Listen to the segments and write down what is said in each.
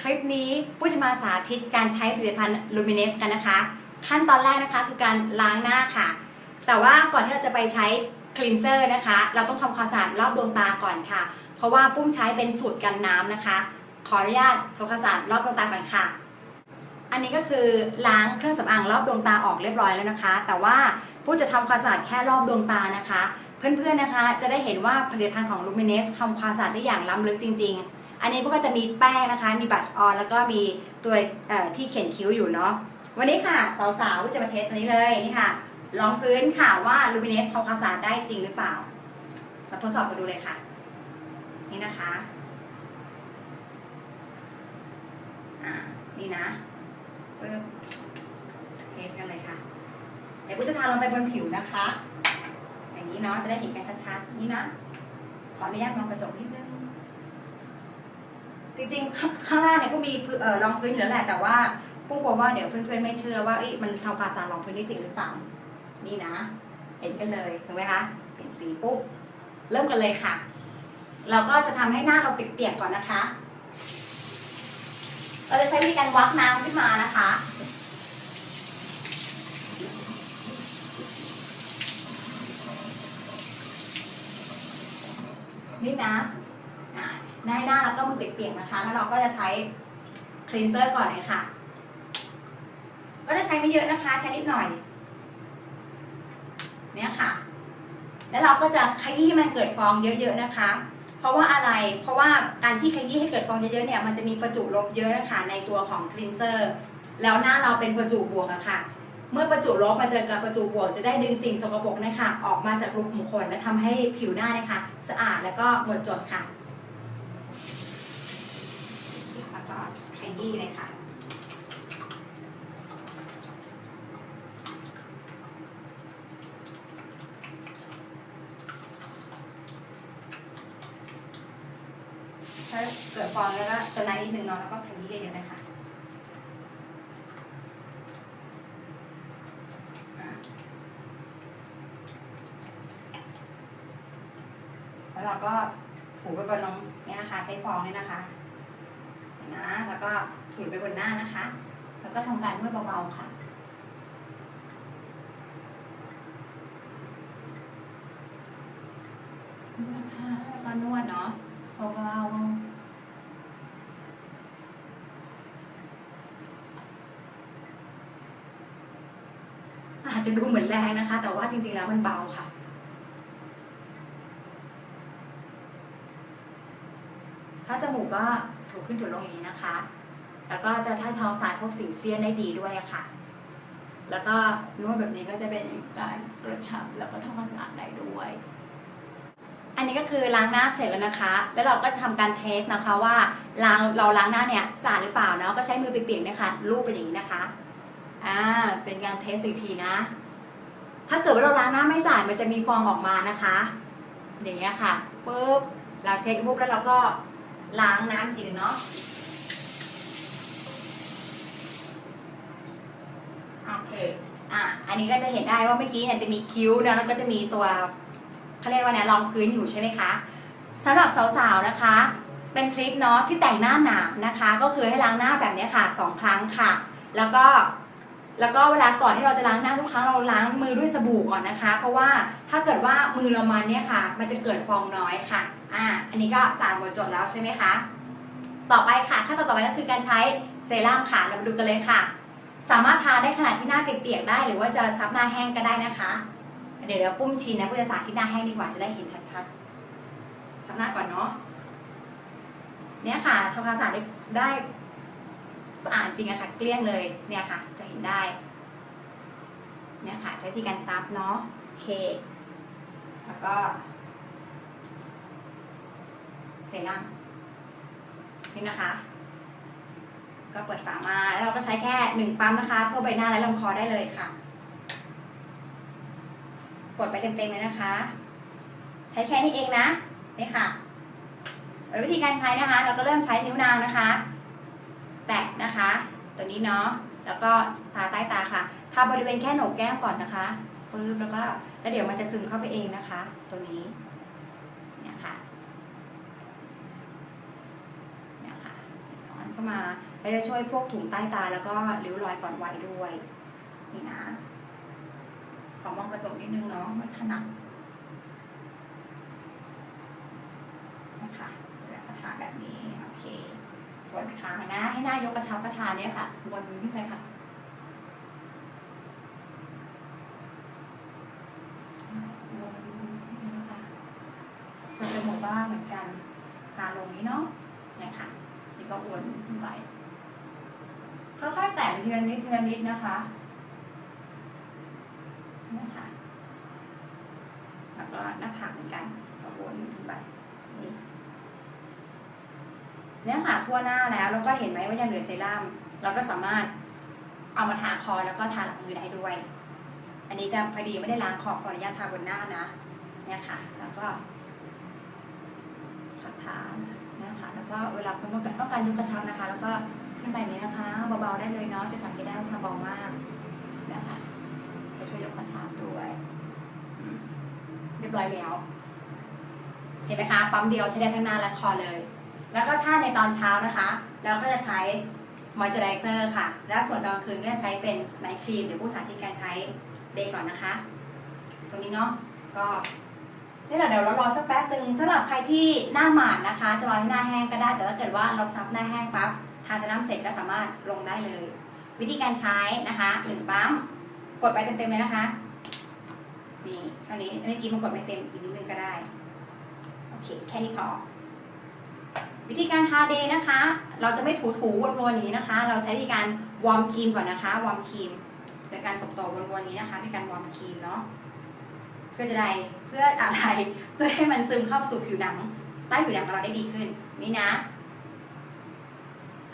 คลิปนี้ปุ้ยจะมาสาธิตการใช้ผลิตภัณฑ์ Luminous กันนะคะ ขั้นตอนแรกนะคะคือการล้างหน้าค่ะ แต่ว่าก่อนที่เราจะไปใช้ cleanser นะคะ เราต้องทำความสะอาดรอบดวงตาก่อนค่ะ เพราะว่าปุ้มใช้เป็นสูตรกันน้ำนะคะ ขออนุญาตทำความสะอาดรอบดวงตาก่อนค่ะ อันนี้ก็คือล้างเครื่องสำอางรอบดวงตาออกเรียบร้อยแล้วนะคะ แต่ว่าปุ้จะทำความสะอาดแค่รอบดวงตานะคะ เพื่อนๆนะคะจะได้เห็นว่าผลิตภัณฑ์ของ Luminous ทำความสะอาดได้อย่างล้ำลึกจริง ๆ อันนี้พวกก็จะมีแป้งนะคะ มีบัชออนแล้วก็มีตัวที่เขียนคิ้วอยู่เนาะ วันนี้ค่ะสาวๆจะมาเทสตัวนี้เลยนี่ค่ะลองพื้นค่ะว่า Luminous ทำคาสาได้จริงหรือเปล่าเราทดสอบกันดูเลยค่ะ นี่นะคะนี่นะปึ๊บเทสกันเลยค่ะ เดี๋ยวปุ้ยจะทาลงไปบนผิวนะคะ อย่างนี้เนาะจะได้เห็นกันชัดๆ นี่นะ ขออนุญาตมองกระจกนิดนึง จริงๆ ข้างล่างเนี่ยก็มีรองพื้นอยู่แล้วแหละ แต่ว่าปุ้งกลัวว่าเดี๋ยวเพื่อนๆไม่เชื่อว่าอ้มันทำความสะอารองพื้นได้จริงหรือเปล่า นี่นะ เห็นกันเลยถูกไหมคะเห็นสีปุ๊บ เริ่มกันเลยค่ะ เราก็จะทำให้หน้าเราเปียกๆก่อนนะคะ เราจะใช้วิธีการวักน้ำขึ้นมานะคะนี่นะ หน้าหน้าแล้วก็มือเปียกๆนะคะ แล้วเราก็จะใช้คลีนเซอร์ก่อนเลยค่ะ ก็จะใช้ไม่เยอะนะคะ ใช้นิดหน่อย เนี่ยค่ะ แล้วเราก็จะขยี้ให้มันเกิดฟองเยอะ ๆนะคะ เพราะว่าอะไร เพราะว่าการที่ขยี้ให้เกิดฟองเยอะๆเนี่ย มันจะมีประจุลบเยอะนะคะในตัวของคลีนเซอร์ แล้วหน้าเราเป็นประจุบวกอะค่ะเมื่อประจุลบมาเจอกับประจุบวกจะได้ดึงสิ่งสกปรกนะคะออกมาจากรูขุมขนและทำให้ผิวหน้านี่ยค่ะสะอาดแล้วก็หมดจดค่ะ แล้วก็ข ยี้เลยค่ะถ้าเกิดฟองแล้วก็สไลด์นิดนึงเนาะแล้วก็ขยี้เยอะๆเลยค่ะแล้วเราก็ถูไปบนน้องเนี่ยนะคะใช้ฟองเนี่ยนะคะ นะ แล้วก็ถูไปบนหน้านะคะ แล้วก็ทำการนวดเบาๆค่ะนวดค่ะแล้วก็นวดเนาะเบาๆอาจจะดูเหมือนแรงนะคะ แต่ว่าจริงๆแล้วมันเบาค่ะ ถ้าจมูกก็ถูขึ้นถูลงอย่างนี้นะคะ แล้วก็จะท่าเท้าสายพวกสิวเซียนได้ดีด้วยค่ะ แล้วก็นวดแบบนี้ก็จะเป็นการกระชับแล้วก็ทำความสะอาดได้ด้วย อันนี้ก็คือล้างหน้าเสร็จแล้วนะคะ แล้วเราก็จะทำการเทสนะคะว่าล้างเราล้างหน้าเนี่ยสะอาดหรือเปล่าเนาะ ก็ใช้มือเปียกๆนะคะลูบไปอย่างนี้นะคะ อ่า เป็นการเทสอีกทีนะ ถ้าเกิดว่าเราล้างหน้าไม่สะอาดมันจะมีฟองออกมานะคะ อย่างเงี้ยค่ะปุ๊บเราเช็คปุ๊บแล้วเราก็ ล้างน้ำอีกทีหนึงเนาะโอเคอะอันนี้ก็จะเห็นได้ว่าเมื่อกี้เนี่ยจะมีคิ้วนะแล้วก็จะมีตัวเขาเรียกว่าเนี่ยรองพื้นอยู่ใช่ไหมคะสำหรับสาวๆนะคะ เป็นทริปเนาะที่แต่งหน้าหนานะคะ ก็คือให้ล้างหน้าแบบนี้ค่ะสองครั้งค่ะ แล้วก็ แล้วก็เวลาก่อนที่เราจะล้างหน้าทุกครั้งเราล้างมือด้วยสบู่ก่อนนะคะ เพราะว่าถ้าเกิดว่ามือเรามันเนี่ยค่ะ มันจะเกิดฟองน้อยค่ะ อ่า อันนี้ก็สาดหมดจดแล้วใช่ไหมคะ ต่อไปค่ะขั้นตอนต่อไปก็คือการใช้เซรั่มค่ะ เรามาดูกันเลยค่ะ สามารถทาได้ขนาดที่หน้าเปียกๆได้ หรือว่าจะซับหน้าแห้งก็ได้นะคะ เดี๋ยวเดี๋ยวปุ้มชินนะปุ้มจะสาธิตหน้าแห้งดีกว่าจะได้เห็นชัดๆซับหน้าก่อนเนาะ เนี่ยค่ะทำความสะอาดได้ได้ สะอาดจริงอะค่ะ เกลี้ยงเลยเนี่ยค่ะ จะเห็นได้ เนี่ยค่ะ ใช้วิธีการซับเนาะโอเค แล้วก็เซรั่มนี่นะคะ ก็เปิดฝามาแล้วเราก็ใช้แค่หนึ่งปั๊มนะคะทั่วใบหน้าและลำคอได้เลยค่ะกดไปเต็มๆเลยนะคะ ใช้แค่นี้เองนะนี่ค่ะวิธีการใช้นะคะ เราก็เริ่มใช้นิ้วนางนะคะ แตะนะคะ ตัวนี้เนาะแล้วก็ทาใต้ตาค่ะทาบริเวณแค่โหนกแก้มก่อนนะคะปึ๊บแล้วก็แล้วเดี๋ยวมันจะซึมเข้าไปเองนะคะ ตัวนี้เนี่ยค่ะเนี่ยค่ะสอนเข้ามาแล้วจะช่วยพวกถุงใต้ตาแล้วก็ริ้วรอยก่อนวัยด้วยนี่นะขอมองกระจกนิดนึงเนาะไม่ถนัดนะคะแล้วก็ทาแบบนี้โอเค ส่วนขานะให้หน้ายกกระชับกระทานเนี่ยค่ะวนขึ้นไปค่ะวนขึ้นไปนะคะส่วนจมูกก็เหมือนกันทาลงนี้เนาะเนี่ยค่ะนี่ก็วนขึ้นไปค่อยๆแตะไปทีละนิดทีละนิดนะคะนี่ค่ะแล้วก็หน้าผากเหมือนกันก็วนขึ้นไปนี่ เนี่ยค่ะทั่วหน้าแล้ว แล้วก็เห็นไหมว่ายังเหลือเซรั่มเราก็สามารถเอามาทาคอแล้วก็ทาหลังมือได้ด้วย อันนี้จะพอดีไม่ได้ล้างคอขออนุญาตทาบนหน้านะ เนี่ยค่ะ แล้วก็ขัดทาเนี่ยค่ะแล้วก็เวลาคุณต้องการต้องการยกกระชับนะคะ แล้วก็ขึ้นไปอย่างนี้นะคะเบาๆได้เลยเนาะจะสังเกตได้ว่าทาเบามากนะคะจะช่วยยกกระชับด้วยเรียบร้อยแล้วเห็นไหมคะปั๊มเดียวใช้ได้ทั้งหน้าและคอเลย แล้วก็ถ้าในตอนเช้านะคะ เราก็จะใช้มอยเจอไรเซอร์ค่ะ แล้วส่วนตอนกลางคืนก็จะใช้เป็นไนท์ครีมหรือผู้สาธิตการใช้เดย์ก่อนนะคะ ตรงนี้เนาะก็นี่แหละเดี๋ยวเรารอสักแป๊บหนึ่งสำหรับใครที่หน้าหมาดนะคะ จะรอให้หน้าแห้งก็ได้ แต่ถ้าเกิดว่าเราซับหน้าแห้งปั๊บทาเซรั่มเสร็จก็สามารถลงได้เลย วิธีการใช้นะคะหนึ่งปั๊มกดไปเต็มๆเลยนะคะนี่เท่านี้เมื่อกี้มันกดไม่เต็มอีกนิดนึงก็ได้โอเคแค่นี้พอ วิธีการทาเดย์นะคะ เราจะไม่ถูถูๆวนๆนี้นะคะ เราใช้วิธีการวอร์มครีมก่อนนะคะ วอร์มครีมโดยการตบๆวนๆนี้นะคะเป็นการวอร์มครีมเนาะเพื่อจะได้เพื่ออะไรเพื่อให้มันซึมเข้าสู่ผิวหนัง ใต้ผิวหนังของเราได้ดีขึ้นนี่นะ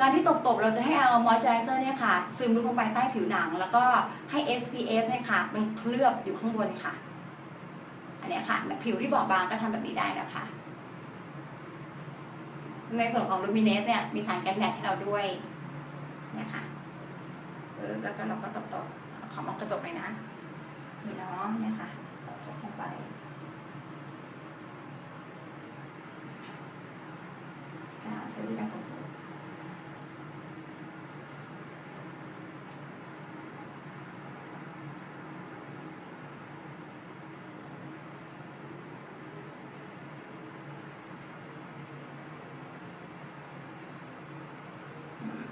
การที่ตบๆเราจะให้เอามอยเจอไรเซอร์เนี่ยค่ะ ซึมลงไปใต้ผิวหนัง แล้วก็ให้ SPF เนี่ยค่ะมันเคลือบอยู่ข้างบนค่ะ อันนี้ค่ะผิวที่บอบบางก็ทำแบบนี้ได้นะคะ ในส่วนของลูมิเนสเนี่ยมีสารกันแดดให้เราด้วยเนี่ยค่ะเออแล้วก็เราก็ตบๆขอมองกระจกเลยนะนี่เนาะเนี่ยค่ะตบๆลงไปใช้ที่การตบๆ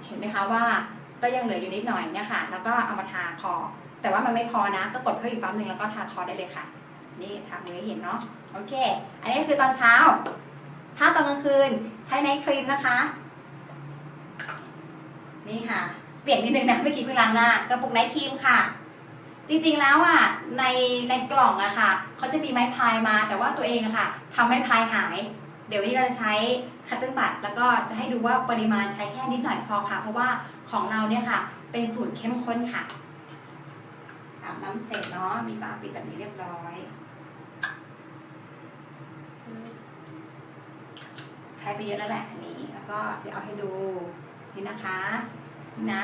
เห็นไหมคะว่าก็ยังเหลืออยู่นิดหน่อยเนี่ยค่ะ แล้วก็เอามาทาคอ แต่ว่ามันไม่พอนะ ก็กดเพิ่มอีกปั๊มหนึ่งแล้วก็ทาคอได้เลยค่ะ นี่ทามือเห็นเนาะ โอเค อันนี้คือตอนเช้า ถ้าตอนกลางคืนใช้ไนท์ครีมนะคะ นี่ค่ะ เปลี่ยนนิดนึงนะเมื่อกี้เพิ่งล้างหน้ากระปุกไนท์ครีมค่ะ จริงๆแล้วอะ ในในกล่องอะค่ะ เขาจะมีไม้พายมา แต่ว่าตัวเองอะค่ะทำไม้พายหาย เดี๋ยววันนี้เราจะใช้คัตเติ้ลบัตแล้วก็จะให้ดูว่าปริมาณใช้แค่นิดหน่อยพอค่ะ เพราะว่าของเราเนี่ยค่ะ เป็นสูตรเข้มข้นค่ะอาบน้ำเสร็จเนาะมีฝาปิดแบบนี้เรียบร้อย ใช้ไปเยอะแล้วแหละอันนี้ แล้วก็เดี๋ยวเอาให้ดูนี่นะคะนี่นะ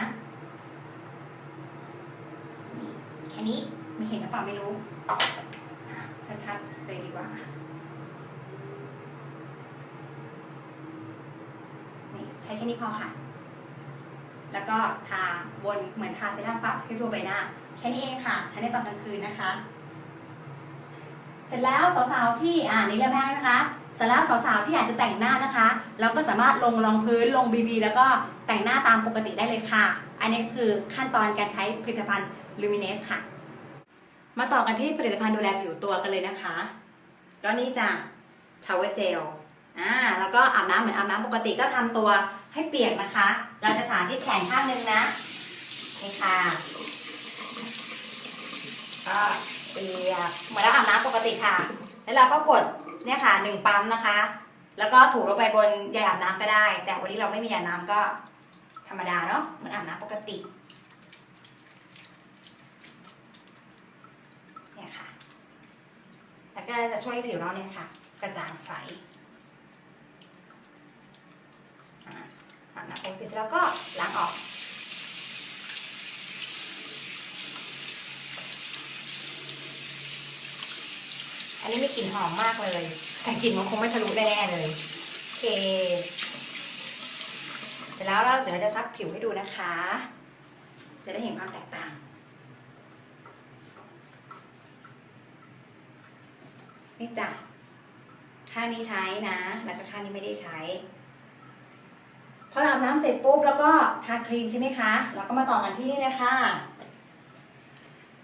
นี่แค่นี้ไม่เห็นหรือเปล่าไม่รู้ชัดๆเลยดีกว่า นี่ ใช้แค่นี้พอค่ะ แล้วก็ทาบนเหมือนทาเซรั่มปรับให้ทั่วใบหน้า แค่นี้เองค่ะ ใช้ในตอนกลางคืนนะคะ เสร็จแล้วสาวๆที่อ่านี่เริ่มแรกนะคะสร็จแล้วสาวๆที่อยากจะแต่งหน้านะคะ เราก็สามารถลงรองพื้นลงบีบีแล้วก็แต่งหน้าตามปกติได้เลยค่ะ อันนี้คือขั้นตอนการใช้ผลิตภัณฑ์ Luminous ค่ะ มาต่อกันที่ผลิตภัณฑ์ดูแลผิวตัวกันเลยนะคะ ก็นี่จ้ะ Shower Gel อ่่าแล้วก็อาบน้ำเหมือนอาบน้ำปกติก็ทำตัวให้เปียกนะคะ เราจะสาธิตแขนข้างหนึงนะนี่ค่ะก็เปียกเหมือนเราอาบน้ำปกติค่ะ แล้วเราก็กดเนี่ยค่ะหนึ่งปั๊มนะคะ แล้วก็ถูลงไปบนยาอาบน้ำก็ได้ แต่วันนี้เราไม่มียาน้ำก็ธรรมดาเนาะเหมือนอาบน้ำปกติเนี่ยค่ะ แล้วก็จะช่วยให้ผิวเราเนี่ยค่ะ กระจ่างใส อ่าอาบ น้ำปเสร็จแล้วก็ล้างออก อันนี้มีกลิ่นหอมมากเลย แต่กลิ่นมันคงไม่ทะลุแน่ๆเลย โอเค เสร็จแล้วเราเดี๋ยวเราจะซักผิวให้ดูนะคะ จะได้เห็นความแตกต่างนี่จ้ะข้านี้ใช้นะ แล้วก็ข้านี้ไม่ได้ใช้ พอเราอาบน้ำเสร็จปุ๊บแล้วก็ทาครีมใช่ไหมคะแล้วก็มาต่อกันที่นี่เลยค่ะ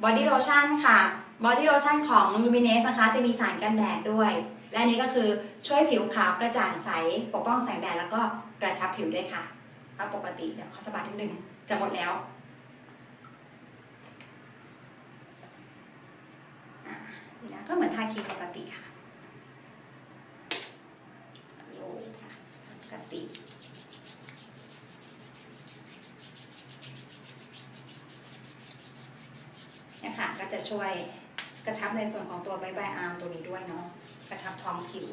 บอดี้โลชั่นค่ะบอดี้โลชั่นของ Luminous นะคะ จะมีสารกันแดดด้วย และอันนี้ก็คือช่วยผิวขาวกระจ่างใส ปกป้องแสงแดดแล้วก็กระชับผิวด้วยค่ะเอาปกติเดี๋ยวขอสบัดนิดนึงจะหมดแล้ว ก็เหมือนทาครีมปกติค่ะโลค่ะปกติ เนี่ยค่ะก็ จะช่วยกระชับในส่วนของตัวใบใบอาร์มตัวนี้ด้วยเนาะกระชับท้องผิว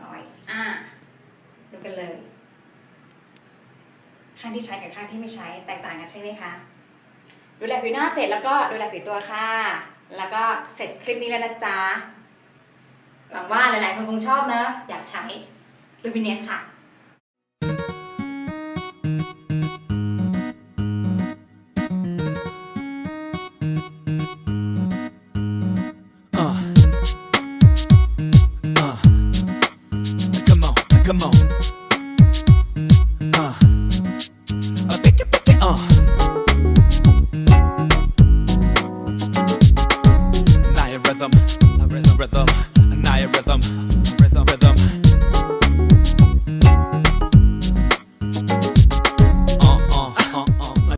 ร้อยอ่าดูกันเลยข้างที่ใช้กับข้างที่ไม่ใช้แตกต่างกันใช่ไหมคะดูแลผิวหน้าเสร็จแล้วก็ดูแลผิวตัวค่ะ แล้วก็เสร็จคลิปนี้แล้วนะจ๊ะหวังว่าหลายๆคนคงชอบนะ อยากใช้ Luminous ค่ะ Come on.